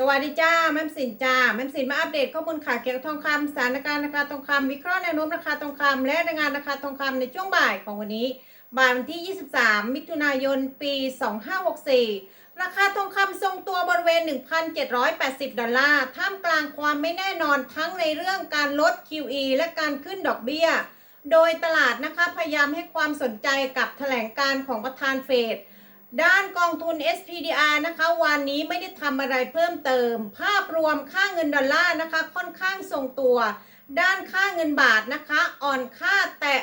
สวัสดีจ้าแม่สินจ้าแม่สินมาอัปเดตข้อมูลข่าวเกี่ยวกับทองคำสถานการณ์ราคาทองคำวิเคราะห์แนวโน้มราคาทองคำและรายงานราคาทองคำในช่วงบ่ายของวันนี้บ่ายวันที่ 23 มิถุนายน ปี 2564 ราคาทองคำทรงตัวบริเวณ 1,780 ดอลลาร์ ท่ามกลางความไม่แน่นอนทั้งในเรื่องการลด QE และการขึ้นดอกเบี้ย โดยตลาดนะคะพยายามให้ความสนใจกับแถลงการของประธานเฟด ด้านกองทุน SPDR นะคะ วันนี้ไม่ได้ทำอะไรเพิ่มเติม ภาพรวมค่าเงินดอลลาร์นะคะ ค่อนข้างทรงตัว ด้านค่าเงินบาทนะคะ อ่อนค่าแตะ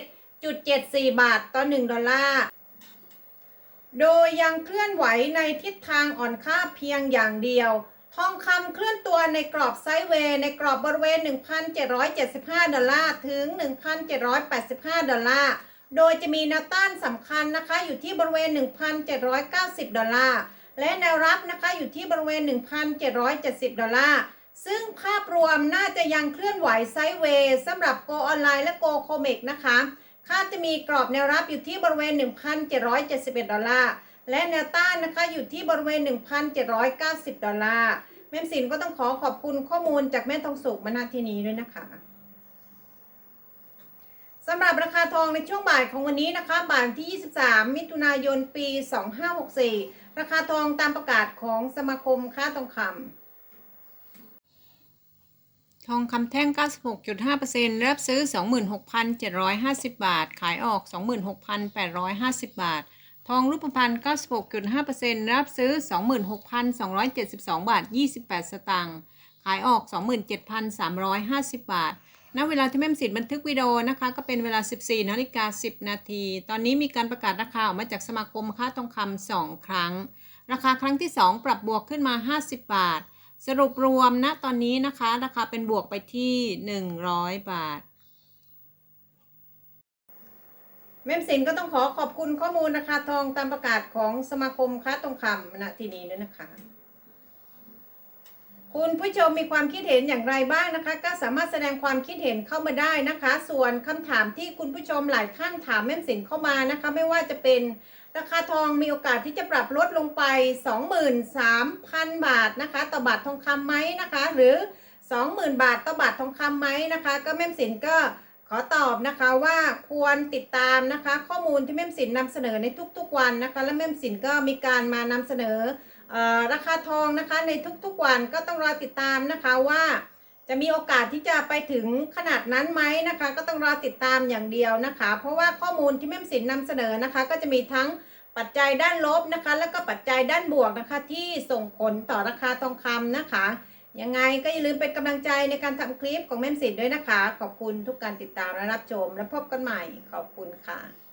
31.74 บาทต่อ 1 ดอลลาร์โดยยังเคลื่อนไหวในทิศทางอ่อนค่าเพียงอย่างเดียว ทองคำเคลื่อนตัวในกรอบไซด์เวย์ในกรอบบริเวณ 1,775 ดอลลาร์ถึง 1,785 ดอลลาร์ โดยจะมีแนวต้านสำคัญนะคะอยู่ที่บริเวณ 1,790 ดอลลาร์ และแนวรับนะคะอยู่ที่บริเวณ 1,770 ดอลลาร์ ซึ่งภาพรวมน่าจะยังเคลื่อนไหวไซด์เวย์สำหรับโกออนไลน์และโกโคเมกนะคะคาดจะมีกรอบแนวรับอยู่ที่บริเวณ 1,771 ดอลลาร์ และแนวต้านนะคะอยู่ที่บริเวณ 1,790 ดอลลาร์ แม่สินก็ต้องขอขอบคุณข้อมูลจากแม่ทองสุกมาณที่นี้ด้วยนะคะ สำหรับราคาทองในช่วงบ่ายของวันนี้นะคะบ่ายที่ 23 มิถุนายนปี 2564 ราคาทองตามประกาศของสมาคมค้าทองคำทองคำแท่ง 96.5%รับซื้อ 26,750 บาท ขายออก 26,850 บาท ทองรูปพรรณ96.5%รับซื้อ 26,272 บาท 28 สตางค์ ขายออก 27,350 บาท ณเวลาที่แม่มสิทธิ์บันทึกวิดีโอนะคะ ก็เป็นเวลา 14นาฬิกา10 นาที ตอนนี้มีการประกาศราคาออกมาจากสมาคมค้าทองคำ2ครั้ง ราคาครั้งที่ 2 ปรับบวกขึ้นมา 50 บาท สรุปรวมณตอนนี้นะคะ ราคาเป็นบวกไปที่ 100 บาทแม่มสินก็ต้องขอขอบคุณข้อมูลราคาทองตามประกาศของสมาคมค้าทองคำณที่นี้ด้วยนะคะ คุณผู้ชมมีความคิดเห็นอย่างไรบ้างนะคะ ก็สามารถแสดงความคิดเห็นเข้ามาได้นะคะ ส่วนคำถามที่คุณผู้ชมหลายท่านถามแม่สินเข้ามานะคะ ไม่ว่าจะเป็นราคาทองมีโอกาสที่จะปรับลดลงไป 23,000 บาทนะคะ ต่อบาททองคำไหมนะคะ หรือ 20,000 บาทต่อบาททองคำไหมนะคะ ก็แม่สินก็ขอตอบนะคะว่าควรติดตามนะคะ ข้อมูลที่แม่สินนำเสนอในทุกๆวันนะคะ และแม่สินก็มีการมานำเสนอ ราคาทองนะคะในทุกๆวันก็ต้องรอติดตามนะคะว่า จะมีโอกาสที่จะไปถึงขนาดนั้นไหมนะคะ ก็ต้องรอติดตามอย่างเดียวนะคะ เพราะว่าข้อมูลที่แม่มสินนำเสนอนะคะ ก็จะมีทั้งปัจจัยด้านลบนะคะ แล้วก็ปัจจัยด้านบวกนะคะ ที่ส่งผลต่อราคาทองคำนะคะยังไงก็อย่าลืมเป็นกำลังใจในการทำคลิปของแม่มสินด้วยนะคะ ขอบคุณทุกการติดตามและรับชม และพบกันใหม่ขอบคุณค่ะ